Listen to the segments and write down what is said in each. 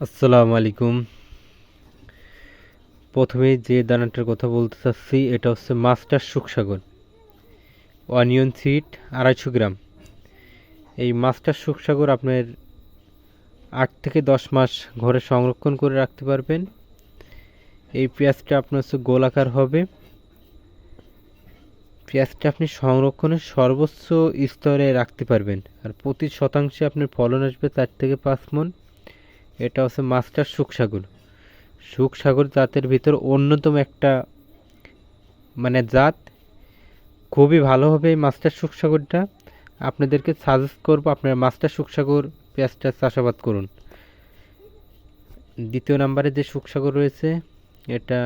আসসালামু আলাইকুম। প্রথমে যে দানাটার কথা বলতে চাচ্ছি, এটা হচ্ছে মাস্টার সুখসাগর অনিয়ন সিট আড়াইশো গ্রাম। এই মাস্টার সুখসাগর আপনার আট থেকে দশ মাস ঘরে সংরক্ষণ করে রাখতে পারবেন। এই পেঁয়াজটা আপনার হচ্ছে গোলাকার হবে। পেঁয়াজটা আপনি সংরক্ষণের সর্বোচ্চ স্তরে রাখতে পারবেন। আর প্রতি শতাংশে আপনার ফলন আসবে চার থেকে পাঁচ মন। এটা হচ্ছে মাস্টার সুখসাগর সুখসাগর জাতের ভিতর অন্যতম একটা মানে জাত। খুবই ভালো হবে এই মাস্টার সুখসাগরটা আপনাদেরকে সাজেস্ট করব আপনারা মাস্টার সুখসাগর পেঁয়াজটা চাষাবাদ করুন। দ্বিতীয় নম্বরে যে সুখসাগর রয়েছে, এটা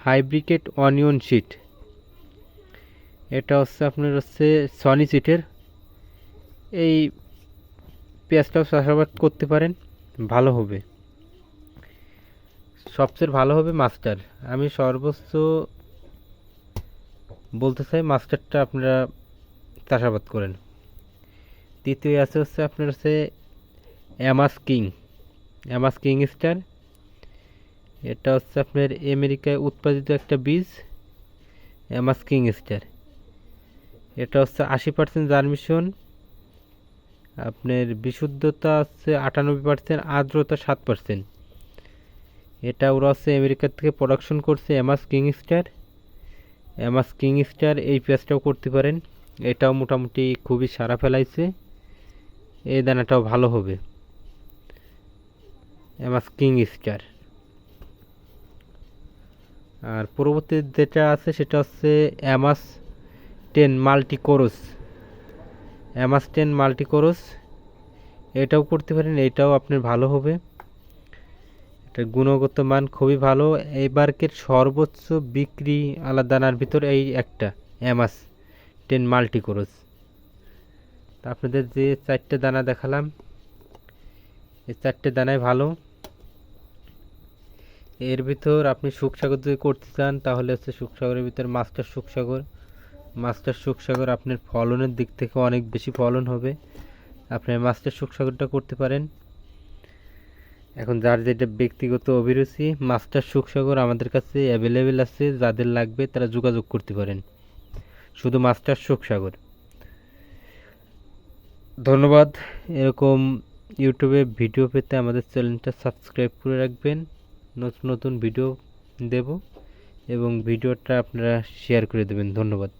হাইব্রিকেট অনিয়ন শিট। এটা হচ্ছে আপনার হচ্ছে সনি সিটের এই পেঁয়াজটাও চাষাবাদ করতে পারেন। ভালো হবে। সবচেয়ে ভালো হবে মাস্টার। আমি সর্বোচ্চ বলতে চাই মাস্টারটা আপনারা চাষাবাদ করেন। তৃতীয় আছে হচ্ছে আপনার হচ্ছে amaze king. Amaze king star. এটা হচ্ছে আপনার আমেরিকায় উৎপাদিত একটা বীজ অ্যামাস কিং স্টার। এটা হচ্ছে আশি পার্সেন্ট জার্মিশন আপনার বিশুদ্ধতা হচ্ছে আটানব্বই পার্সেন্ট আর্দ্রতা সাত পার্সেন্ট এটা ওরা হচ্ছে আমেরিকা থেকে প্রোডাকশন করছে amaze king star amaze king star এই পেঁয়াজটাও করতে পারেন। এটাও মোটামুটি খুবই সারা ফেলাইছে। এই দানাটাও ভালো হবে। এমাস কিং স্টার আর পরবর্তী যেটা আছে সেটা হচ্ছে amaze ten multi cores amaze ten multi cores এটাও করতে পারেন, এটাও আপনার ভালো হবে। এটার গুণগত মান খুবই ভালো। এবারকের সর্বোচ্চ বিক্রি আলাদা দানার ভিতর এই একটা অ্যামাস টেন মাল্টি কোরস তা আপনাদের যে চারটে দানা দেখালাম, এই চারটে দানাই ভালো। এর ভিতর আপনি সুখসাগর যদি করতে চান, তাহলে হচ্ছে সুখসাগরের ভিতর মাস্টার সুখসাগর। মাস্টার সুখসাগর, আপনার ফলনের দিক থেকে অনেক বেশি ফলন হবে। আপনি মাস্টার সুখসাগরটা করতে পারেন। এখন যার যেটা ব্যক্তিগত অভিরুচি, মাস্টার সুখসাগর আমাদের কাছে অ্যাভেলেবেল আছে, যাদের লাগবে তারা যোগাযোগ করতে পারেন। শুধু মাস্টার সুখসাগর। ধন্যবাদ। এরকম ইউটিউবে ভিডিও পেতে আমাদের চ্যানেলটা সাবস্ক্রাইব করে রাখবেন। নতুন নতুন ভিডিও দেব এবং ভিডিওটা আপনারা শেয়ার করে দেবেন। ধন্যবাদ।